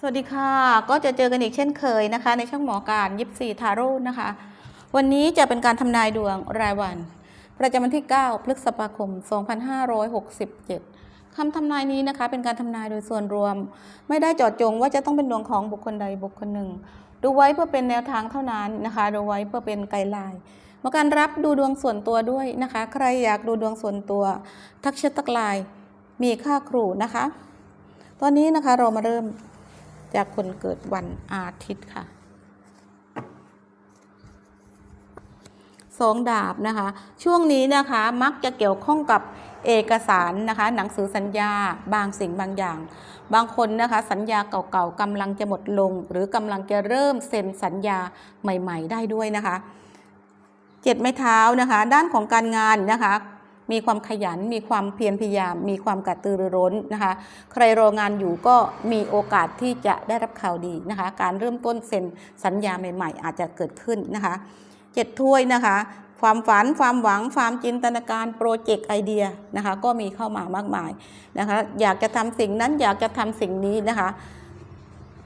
สวัสดีค่ะ ก็จะเจอกันอีกเช่นเคยนะคะ ในช่องหมอการยิปซีทาโร่นะคะ วันนี้จะเป็นการทำนายดวงรายวัน ประจำวันที่ 9 พฤษภาคม 2567คำทำนายนี้นะคะ เป็นการทำนายโดยส่วนรวม ไม่ได้จาะจงว่าจะต้องเป็นดวงของบุคคลใดบุคคลหนึ่ง ดูไว้เพื่อเป็นแนวทางเท่านั้นนะคะ ดูไว้เพื่อเป็นไกด์ไลน์มาการรับดูดวงส่วนตัวด้วยนะคะ ใครอยากดูดวงส่วนตัว ทักแชททักไลน์มีค่าครูนะคะ ตอนนี้นะคะเรามาเริ่ม จากคนเกิดวันอาทิตย์ค่ะสองดาบนะคะ ช่วงนี้นะคะมักจะเกี่ยวข้องกับเอกสารนะคะ หนังสือสัญญาบางสิ่งบางอย่าง บางคนนะคะสัญญาเก่าๆกำลังจะหมดลง หรือกำลังจะเริ่มเซ็นสัญญาใหม่ ๆ ได้ด้วยนะคะเจ็ดไม้เท้านะคะ ด้านของการงานนะคะ มีความขยัน มีความเพียรพยายาม มีความกระตือรือร้นนะคะ ใครรองานอยู่ก็มีโอกาสที่จะได้รับข่าวดีนะคะ การเริ่มต้นเซ็นสัญญาใหม่ ๆ อาจจะเกิดขึ้นนะคะเจ็ดถ้วยนะคะความฝันความหวังความจินตนาการโปรเจกต์ไอเดียนะคะก็มีเข้ามามากมายนะคะอยากจะทำสิ่งนั้นอยากจะทำสิ่งนี้นะคะ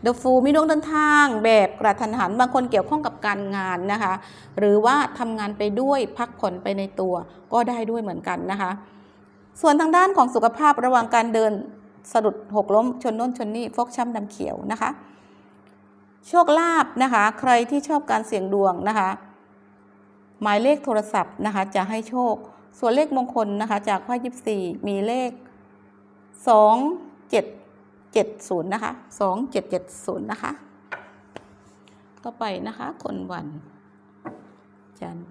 เดอะฟูมีดวงเดินทาง แบบกระทันหันบางคนเกี่ยวข้องกับการงานนะคะ หรือว่าทำงานไปด้วยพักผ่อนไปในตัวก็ได้ด้วยเหมือนกันนะคะ ส่วนทางด้านของสุขภาพระหว่างการเดินสะดุดหกล้มชนน้นชนนี่ฟกช้ำดำเขียวนะคะ โชคลาภนะคะ ใครที่ชอบการเสี่ยงดวงนะคะ หมายเลขโทรศัพท์นะคะ จะให้โชค ส่วนเลขมงคลนะคะ จากไพ่ยิบสี่มีเลขสองเจ็ด เจ็ดศูนย์นะคะสองเจ็ดเจ็ดศูนย์นะคะ ต่อไปนะคะ คนวันจันทร์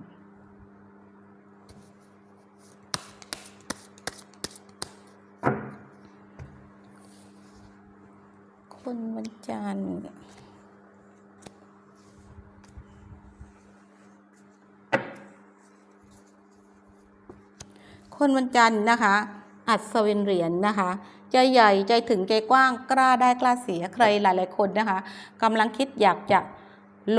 คนวันจันทร์คนวันจันทร์นะคะ อัศวินเหรียญนะคะ ใจใหญ่ใจถึงใจกว้างกล้าได้กล้าเสียใครหลาย ๆ คนนะคะกำลังคิดอยากจะ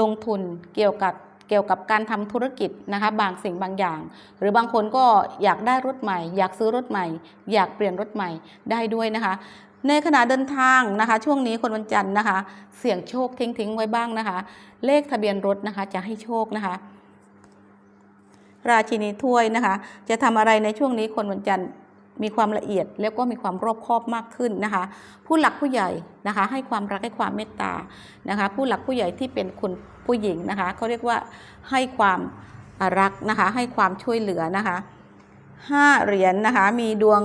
ลงทุนเกี่ยวกับเกี่ยวกับการทำธุรกิจนะคะบางสิ่งบางอย่าง หรือบางคนก็อยากได้รถใหม่ อยากซื้อรถใหม่ อยากเปลี่ยนรถใหม่ได้ด้วยนะคะในขณะเดินทางนะคะ ช่วงนี้คนวันจันทร์นะคะ เสี่ยงโชคทิ้งทิ้งๆไว้บ้างนะคะ เลขทะเบียนรถนะคะจะให้โชคนะคะ ราชินีถ้วยนะคะ จะทำอะไรในช่วงนี้คนวันจันทร์ มีความละเอียดแล้วก็มีความรอบคอบมากขึ้นนะคะ ผู้หลักผู้ใหญ่นะคะให้ความรักให้ความเมตตานะคะ ผู้หลักผู้ใหญ่ที่เป็นคุณผู้หญิงนะคะเขาเรียกว่าให้ความรักนะคะ ให้ความช่วยเหลือนะคะห้าเหรียญนะคะมีดวง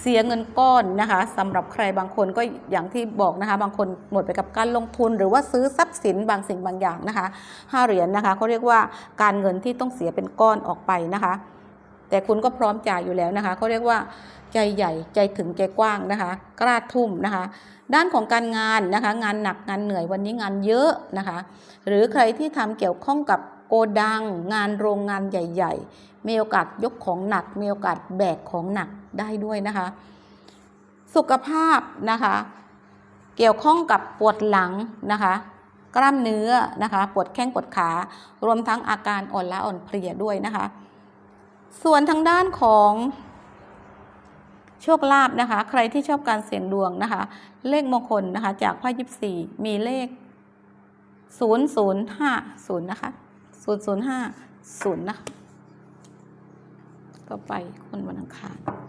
เสียเงินก้อนนะคะสำหรับใครบางคนก็อย่างที่บอกนะคะ บางคนหมดไปกับการลงทุน หรือว่าซื้อทรัพย์สินบางสิ่งบางอย่างนะคะห้าเหรียญนะคะเขาเรียกว่าการเงินที่ต้องเสียเป็นก้อนออกไปนะคะ แต่คุณก็พร้อมจ่ายอยู่แล้วนะคะเขาเรียกว่าใจใหญ่ใจถึงใจกว้างนะคะ กล้าทุ่มนะคะ ด้านของการงานนะคะ งานหนักงานเหนื่อยวันนี้งานเยอะนะคะ หรือใครที่ทำเกี่ยวข้องกับโกดัง งานโรงงานใหญ่ ๆ มีโอกาสยกของหนัก มีโอกาสแบกของหนักได้ด้วยนะคะ สุขภาพนะคะ เกี่ยวข้องกับปวดหลังนะคะกล้ามเนื้อนะคะ ปวดแข้งปวดขา รวมทั้งอาการอ่อนล้าอ่อนเพลียด้วยนะคะ ส่วนทางด้านของโชคลาภนะคะ ใครที่ชอบการเสี่ยงดวงนะคะ เลขมงคลนะคะ จากไพ่ยิบสี่มีเลข0050นะคะ0050นะคะต่อไปคนวันอังคาร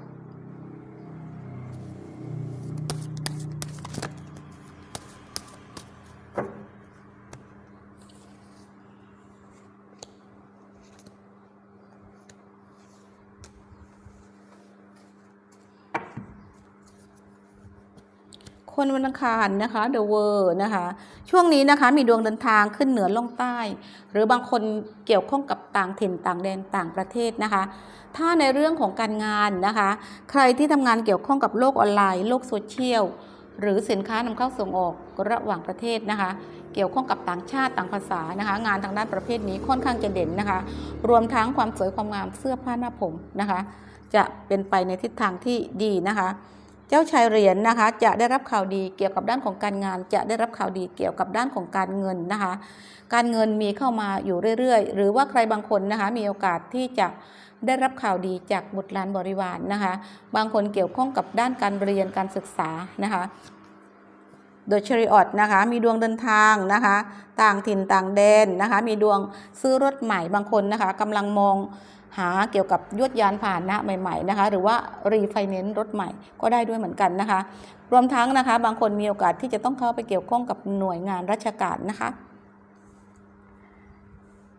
คนวันอังคารนะคะ The World นะคะ ช่วงนี้นะคะมีดวงเดินทางขึ้นเหนือล่องใต้ หรือบางคนเกี่ยวข้องกับต่างถิ่นต่างแดนต่างประเทศนะคะ ถ้าในเรื่องของการงานนะคะ ใครที่ทำงานเกี่ยวข้องกับโลกออนไลน์ โลกโซเชียลหรือสินค้านำเข้าส่งออกระหว่างประเทศนะคะ เกี่ยวข้องกับต่างชาติต่างภาษานะคะ งานทางด้านประเภทนี้ค่อนข้างจะเด่นนะคะ รวมทั้งความสวยความงามเสื้อผ้าหน้าผมนะคะ จะเป็นไปในทิศทางที่ดีนะคะ จ้าชายเหรียญนะคะ จะได้รับข่าวดีเกี่ยวกับด้านของการงาน จะได้รับข่าวดีเกี่ยวกับด้านของการเงินนะคะ การเงินมีเข้ามาอยู่เรื่อยๆ หรือว่าใครบางคนนะคะมีโอกาสที่จะได้รับข่าวดีจากบุตรหลานบริวารนะคะ บางคนเกี่ยวข้องกับด้านการเรียนการศึกษานะคะโดยเชริออตนะคะ มีดวงเดินทางนะคะ ต่างถิ่นต่างแดนนะคะ มีดวงซื้อรถใหม่บางคนนะคะกำลังมอง หาเกี่ยวกับยวดยานผ่านนะใหม่ๆนะคะหรือว่ารีไฟแนนซ์รถใหม่ก็ได้ด้วยเหมือนกันนะคะ รวมทั้งนะคะบางคนมีโอกาสที่จะต้องเข้าไปเกี่ยวข้องกับหน่วยงานราชการนะคะ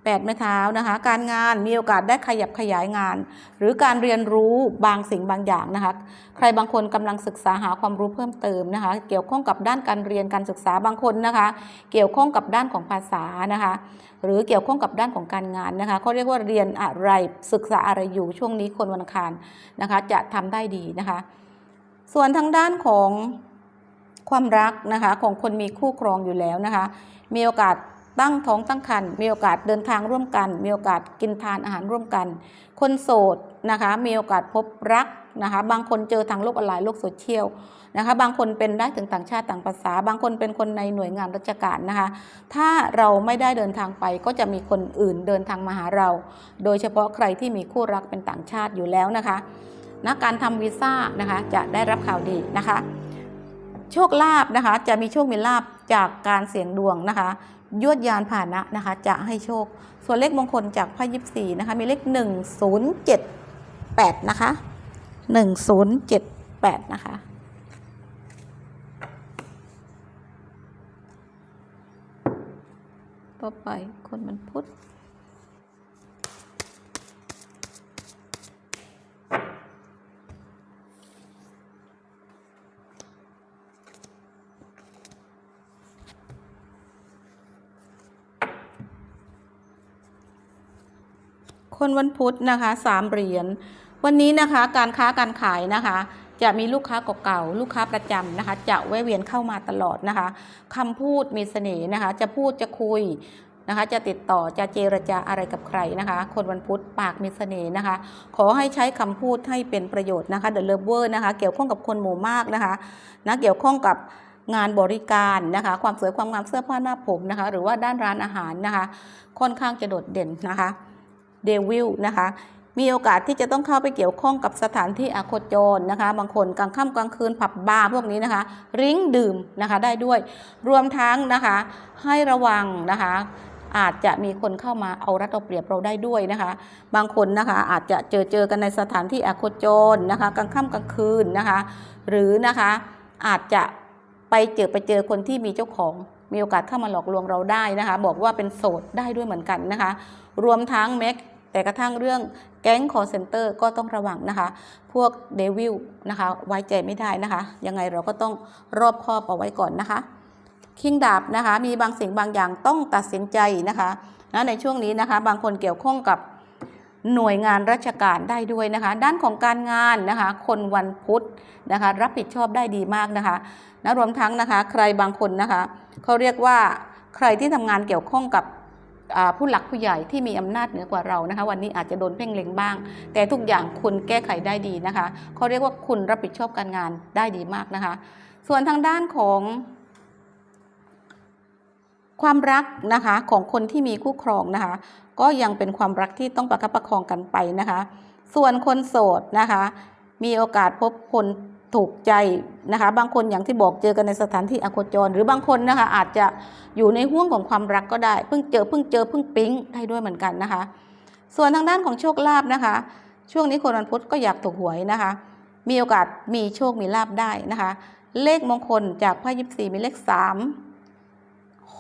แปดไม้เท้านะคะ การงานมีโอกาสได้ขยับขยายงาน หรือการเรียนรู้บางสิ่งบางอย่างนะคะ ใครบางคนกำลังศึกษาหาความรู้เพิ่มเติมนะคะ เกี่ยวข้องกับด้านการเรียนการศึกษาบางคนนะคะ เกี่ยวข้องกับด้านของภาษานะคะ หรือเกี่ยวข้องกับด้านของการงานนะคะเขาเรียกว่าเรียนอะไรศึกษาอะไรอยู่ช่วงนี้คนวันอังคารนะคะ จะทำได้ดีนะคะ ส่วนทางด้านของความรักนะคะของคนมีคู่ครองอยู่แล้วนะคะ มีโอกาส ตั้งท้องตั้งครรภ์มีโอกาสเดินทางร่วมกัน มีโอกาสกินทานอาหารร่วมกัน คนโสดนะคะมีโอกาสพบรักนะคะบางคนเจอทางโลกออนไลน์โลกโซเชียลนะคะบางคนเป็นได้ถึงต่างชาติต่างภาษา บางคนเป็นคนในหน่วยงานราชการนะคะถ้าเราไม่ได้เดินทางไปก็จะมีคนอื่นเดินทางมาหาเรา โดยเฉพาะใครที่มีคู่รักเป็นต่างชาติอยู่แล้วนะคะนะการทำวีซ่านะคะจะได้รับข่าวดีนะคะ โชคลาภนะคะจะมีโชคมีลาภจากการเสี่ยงดวงนะคะ ยวดยานผ่านะนะคะ จะให้โชค ส่วนเลขมงคลจากไพ่ยิปซีนะคะ มีเลข 1078 นะคะ 1078 นะคะ ต่อไปคนมันพุทธ คนวันพุธนะคะสามเหรียญวันนี้นะคะการค้าการขายนะคะ จะมีลูกค้าเก่าๆลูกค้าประจำนะคะ จะแวะเวียนเข้ามาตลอดนะคะคำพูดมีเสน่ห์นะคะ จะพูดจะคุยนะคะจะติดต่อจะเจรจาอะไรกับใครนะคะ คนวันพุธปากมีเสน่ห์นะคะ ขอให้ใช้คำพูดให้เป็นประโยชน์นะคะเดอะเลเวอร์นะคะ เกี่ยวข้องกับคนหมู่มากนะคะนะเกี่ยวข้องกับงานบริการนะคะ ความสวยความงามเสื้อผ้าหน้าผมนะคะ หรือว่าด้านร้านอาหารนะคะ ค่อนข้างจะโดดเด่นนะคะ เดวิลนะคะมีโอกาสที่จะต้องเข้าไปเกี่ยวข้องกับสถานที่อโคจรนะคะ บางคนกลางค่ำกลางคืนผับบาร์พวกนี้นะคะ ริ้งดื่มนะคะได้ด้วย รวมทั้งนะคะให้ระวังนะคะ อาจจะมีคนเข้ามาเอารัดเอาเปรียบเราได้ด้วยนะคะ บางคนนะคะอาจจะเจอเจอกันในสถานที่อโคจรนะคะกลางค่ำกลางคืนนะคะ หรือนะคะอาจจะไปเจอไปเจอคนที่มีเจ้าของมีโอกาสเข้ามาหลอกลวงเราได้นะคะ บอกว่าเป็นโสดได้ด้วยเหมือนกันนะคะ รวมทั้งแม็ก แต่กระทั่งเรื่องแก๊งคอร์เซนเตอร์ก็ต้องระวังนะคะ พวกเดวิลนะคะไว้ใจไม่ได้นะคะ ยังไงเราก็ต้องรอบคอบเอาไว้ก่อนนะคะคิงดาบนะคะมีบางสิ่งบางอย่างต้องตัดสินใจนะคะนะในช่วงนี้นะคะ บางคนเกี่ยวข้องกับหน่วยงานราชการได้ด้วยนะคะ ด้านของการงานนะคะ คนวันพุธนะคะ รับผิดชอบได้ดีมากนะคะนะรวมทั้งนะคะ ใครบางคนนะคะเขาเรียกว่าใครที่ทำงานเกี่ยวข้องกับ ผู้หลักผู้ใหญ่ที่มีอำนาจเหนือกว่าเรานะคะ วันนี้อาจจะโดนเพ่งเล็งบ้าง แต่ทุกอย่างคุณแก้ไขได้ดีนะคะเขาเรียกว่าคุณรับผิดชอบการงานได้ดีมากนะคะ ส่วนทางด้านของความรักนะคะของคนที่มีคู่ครองนะคะ ก็ยังเป็นความรักที่ต้องประคับประคองกันไปนะคะ ส่วนคนโสดนะคะ มีโอกาสพบคน ถูกใจนะคะบางคนอย่างที่บอกเจอกันในสถานที่อโคจร หรือบางคนนะคะอาจจะอยู่ในห่วงของความรักก็ได้เพิ่งเจอเพิ่งเจอเพิ่งปิ๊งได้ด้วยเหมือนกันนะคะ ส่วนทางด้านของโชคลาภนะคะ ช่วงนี้คนวันพุธก็อยากถูกหวยนะคะ มีโอกาสมีโชคมีลาภได้นะคะ เลขมงคลจากไพ่ยิปซีมีเลขสาม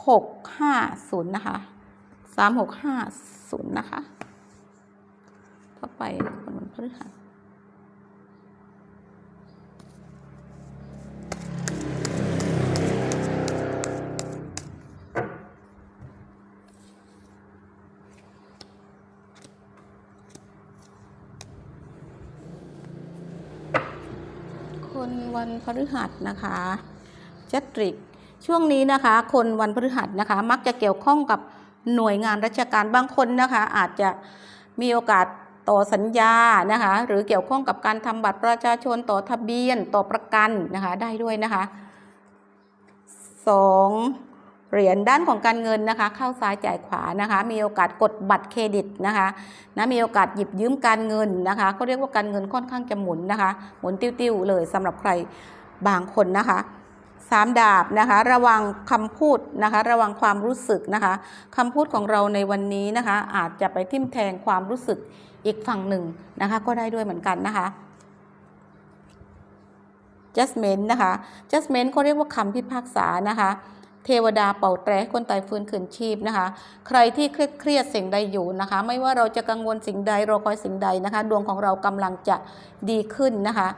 หกห้าศูนย์นะคะสามหกห้าศูนย์นะคะต่อไปคนวันพฤหัส วันพฤหัสนะคะจัตริก ช่วงนี้นะคะ คนวันพฤหัสนะคะ มักจะเกี่ยวข้องกับหน่วยงานราชการบางคนนะคะ อาจจะมีโอกาสต่อสัญญานะคะ หรือเกี่ยวข้องกับการทำบัตรประชาชนต่อทะเบียนต่อประกันนะคะได้ด้วยนะคะสอง เหรียญด้านของการเงินนะคะ เข้าซ้ายจ่ายขวานะคะ มีโอกาสกดบัตรเครดิตนะคะนะมีโอกาสหยิบยืมการเงินนะคะเขาเรียกว่าการเงินค่อนข้างจะหมุนนะคะ หมุนติ้วๆเลยสำหรับใครบางคนนะคะสามดาบนะคะ ระวังคำพูดนะคะ ระวังความรู้สึกนะคะคำพูดของเราในวันนี้นะคะ อาจจะไปทิ่มแทงความรู้สึกอีกฝั่งหนึ่งนะคะ ก็ได้ด้วยเหมือนกันนะคะ judgment นะคะ judgment เขาเรียกว่าคำพิพากษานะคะ เทวดาเป่าแตรให้คนตายฟื้นคืนชีพนะคะ ใครที่เครียดเครียดสิ่งใดอยู่นะคะ ไม่ว่าเราจะกังวลสิ่งใดรอคอยสิ่งใดนะคะ ดวงของเรากำลังจะดีขึ้นนะคะ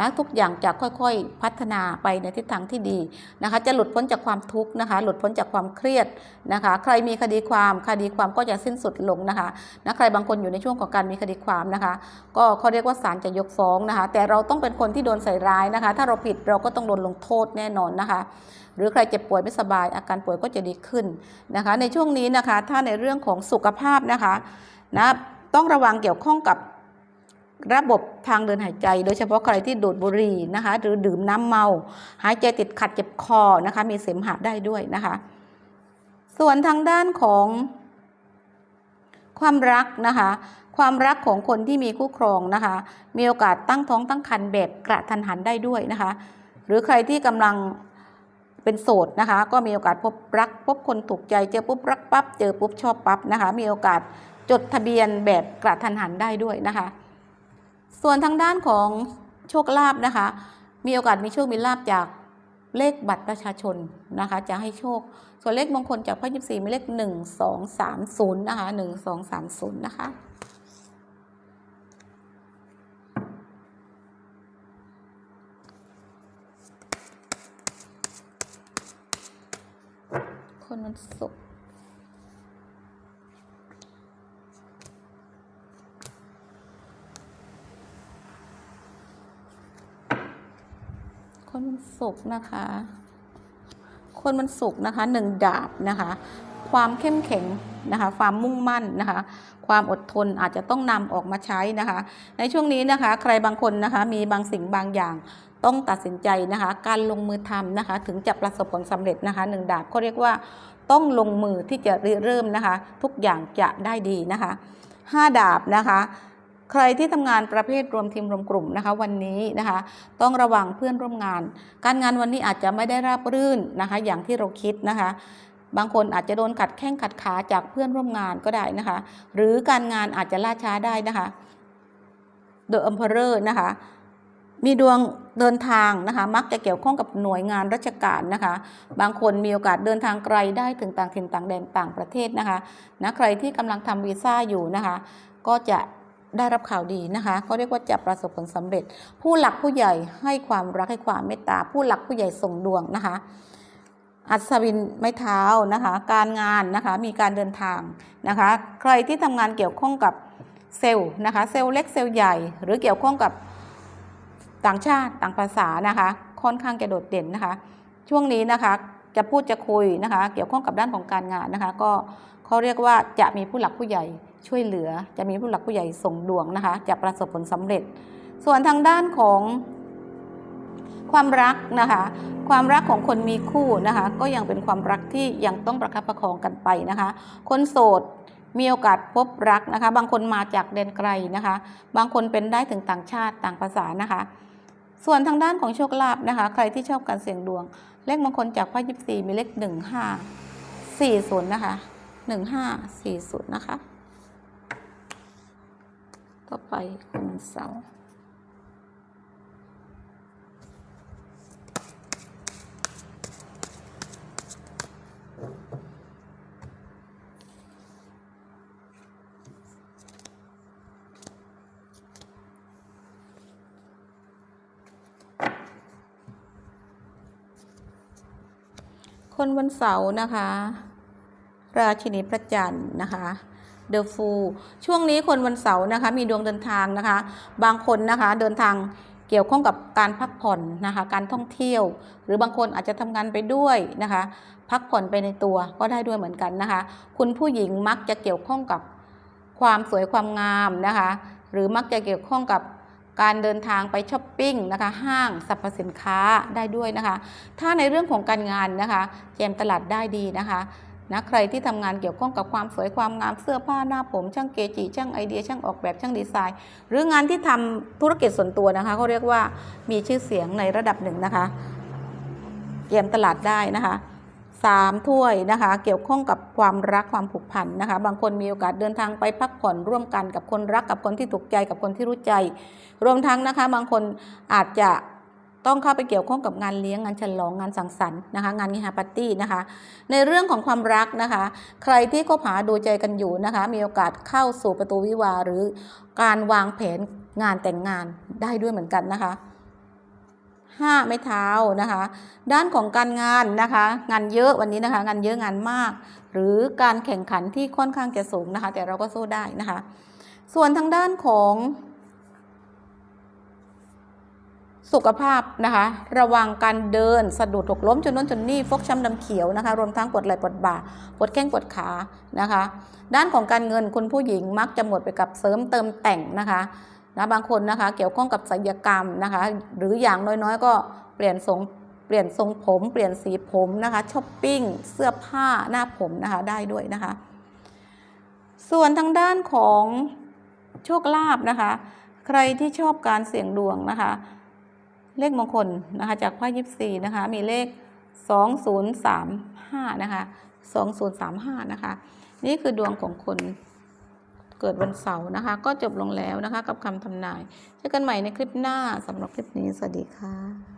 นะทุกอย่างจะค่อยๆพัฒนาไปในทิศทางที่ดีนะคะ จะหลุดพ้นจากความทุกข์นะคะ หลุดพ้นจากความเครียดนะคะ ใครมีคดีความคดีความก็จะสิ้นสุดลงนะคะนะใครบางคนอยู่ในช่วงของการมีคดีความนะคะ ก็เขาเรียกว่าศาลจะยกฟ้องนะคะ แต่เราต้องเป็นคนที่โดนใส่ร้ายนะคะ ถ้าเราผิดเราก็ต้องโดนลงโทษแน่นอนนะคะ หรือใครเจ็บป่วยไม่สบายอาการป่วยก็จะดีขึ้นนะคะ ในช่วงนี้นะคะถ้าในเรื่องของสุขภาพนะคะนะต้องระวังเกี่ยวข้องกับระบบทางเดินหายใจ โดยเฉพาะใครที่ดูดบุหรี่นะคะ หรือดื่มน้ำเมา หายใจติดขัดเจ็บคอนะคะ มีเสมหะได้ด้วยนะคะ ส่วนทางด้านของความรักนะคะ ความรักของคนที่มีคู่ครองนะคะ มีโอกาสตั้งท้องตั้งครรภ์แบบกระทันหันได้ด้วยนะคะ หรือใครที่กำลัง เป็นโสดนะคะ ก็มีโอกาสพบรัก พบคนถูกใจเจอปุ๊บรักปั๊บเจอปุ๊บชอบปั๊บนะคะ มีโอกาสจดทะเบียนแบบกระทันหันได้ด้วยนะคะ ส่วนทางด้านของโชคลาภนะคะ มีโอกาสมีโชคมีลาภจากเลขบัตรประชาชนนะคะ จะให้โชค ส่วนเลขมงคลจากพระยิบสี่มีเลขหนึ่งสองสามศูนย์นะคะหนึ่งสองสามศูนย์นะคะ คนสุกร์คนวันศุกร์นะคะ คนวันศุกนะคะหนึ่งดาบนะคะ ความเข้มแข็งนะคะความมุ่งมั่นนะคะ ความอดทนอาจจะต้องนำออกมาใช้นะคะ ในช่วงนี้นะคะ ใครบางคนนะคะมีบางสิ่งบางอย่างต้องตัดสินใจนะคะ การลงมือทำนะคะ ถึงจะประสบผลสำเร็จนะคะหนึ่งดาบเขาเรียกว่า ต้องลงมือที่จะริเริ่มนะคะ ทุกอย่างจะได้ดีนะคะห้าดาบนะคะใครที่ทำงานประเภทรวมทีมรวมกลุ่มนะคะ วันนี้นะคะ ต้องระวังเพื่อนร่วมงาน การงานวันนี้อาจจะไม่ได้ราบรื่นนะคะ อย่างที่เราคิดนะคะ บางคนอาจจะโดนขัดแข้งขัดขาจากเพื่อนร่วมงานก็ได้นะคะ หรือการงานอาจจะล่าช้าได้นะคะ The Emperor นะคะ มีดวงเดินทางนะคะ มักจะเกี่ยวข้องกับหน่วยงานราชการนะคะ บางคนมีโอกาสเดินทางไกลได้ถึงต่างถิ่นต่างแดนต่างประเทศนะคะนะใครที่กำลังทำวีซ่าอยู่นะคะ ก็จะได้รับข่าวดีนะคะก็เรียกว่าจะประสบผลสำเร็จ ผู้หลักผู้ใหญ่ให้ความรักให้ความเมตตา ผู้หลักผู้ใหญ่ส่งดวงนะคะ อัศวินไม้เท้านะคะ การงานนะคะ มีการเดินทางนะคะ ใครที่ทำงานเกี่ยวข้องกับเซลล์นะคะ เซลล์เล็กเซลล์ใหญ่ หรือเกี่ยวข้องกับ ต่างชาติต่างภาษานะคะ ค่อนข้างจะโดดเด่นนะคะ ช่วงนี้นะคะจะพูดจะคุยนะคะ เกี่ยวข้องกับด้านของการงานนะคะ ก็เขาเรียกว่าจะมีผู้หลักผู้ใหญ่ช่วยเหลือ จะมีผู้หลักผู้ใหญ่ส่งดวงนะคะ จะประสบผลสำเร็จ ส่วนทางด้านของความรักนะคะ ความรักของคนมีคู่นะคะ ก็ยังเป็นความรักที่ยังต้องประคับประคองกันไปนะคะ คนโสดมีโอกาสพบรักนะคะ บางคนมาจากแดนไกลนะคะ บางคนเป็นได้ถึงต่างชาติต่างภาษานะคะ ส่วนทางด้านของโชคลาภนะคะ ใครที่ชอบการเสี่ยงดวง เลขมงคลจากไพ่ยิบสี่มีเลขหนึ่งห้าสี่ศูนย์นะคะหนึ่งห้าสี่ศูนย์นะคะ ต่อไปคนเสาร์ คนวันเสาร์นะคะ ราชินีพระจันทร์นะคะเดอะฟูช่วงนี้คนวันเสาร์นะคะ มีดวงเดินทางนะคะ บางคนนะคะเดินทางเกี่ยวข้องกับการพักผ่อนนะคะ การท่องเที่ยว หรือบางคนอาจจะทำงานไปด้วยนะคะ พักผ่อนไปในตัวก็ได้ด้วยเหมือนกันนะคะ คุณผู้หญิงมักจะเกี่ยวข้องกับความสวยความงามนะคะ หรือมักจะเกี่ยวข้องกับ การเดินทางไปช้อปปิ้งนะคะห้างสรรพสินค้าได้ด้วยนะคะ ถ้าในเรื่องของการงานนะคะแจมตลาดได้ดีนะคะนะใครที่ทำงานเกี่ยวข้องกับความสวยความงามเสื้อผ้าหน้าผม ช่างเกจิช่างไอเดีย ช่างออกแบบช่างดีไซน์ หรืองานที่ทำธุรกิจส่วนตัวนะคะเขาเรียกว่ามีชื่อเสียงในระดับหนึ่งนะคะเกมตลาดได้นะคะ สามถ้วยนะคะ เกี่ยวข้องกับความรักความผูกพันนะคะ บางคนมีโอกาสเดินทางไปพักผ่อนร่วมกันกับคนรักกับคนที่ถูกใจกับคนที่รู้ใจ รวมทั้งนะคะ บางคนอาจจะต้องเข้าไปเกี่ยวข้องกับงานเลี้ยงงานฉลองงานสังสรรค์นะคะ งานนิฮาปาร์ตี้นะคะ ในเรื่องของความรักนะคะ ใครที่คบหาดูใจกันอยู่นะคะ มีโอกาสเข้าสู่ประตูวิวาหรือการวางแผนงานแต่งงานได้ด้วยเหมือนกันนะคะ ห้าไม้เท้านะคะ ด้านของการงานนะคะ งานเยอะวันนี้นะคะ งานเยอะงานมาก หรือการแข่งขันที่ค่อนข้างจะสูงนะคะ แต่เราก็สู้ได้นะคะ ส่วนทางด้านของสุขภาพนะคะ ระวังการเดินสะดุดหกล้มจนน้นจนนี่ฟกช้ำดำเขียวนะคะ รวมทั้งปวดไหล่ปวดบ่าปวดแข้งปวดขานะคะ ด้านของการเงินคุณผู้หญิงมักจะหมดไปกับเสริมเติมแต่งนะคะ นะบางคนนะคะเกี่ยวข้องกับศัลยกรรมนะคะ หรืออย่างน้อยๆ ก็เปลี่ยนทรงเปลี่ยนทรงผม เปลี่ยนสีผมนะคะช้อปปิ้งเสื้อผ้าหน้าผมนะคะได้ด้วยนะคะ ส่วนทางด้านของโชคลาภนะคะ ใครที่ชอบการเสี่ยงดวงนะคะ เลขมงคลนะคะจากไพ่ยิปซีนะคะ มีเลข 2035 นะคะ 2035 นะคะ นี่คือดวงของคน เกิดวันเสาร์นะคะ ก็จบลงแล้วนะคะ กับคำทำนายเจอกันใหม่ในคลิปหน้าสำหรับคลิปนี้สวัสดีค่ะ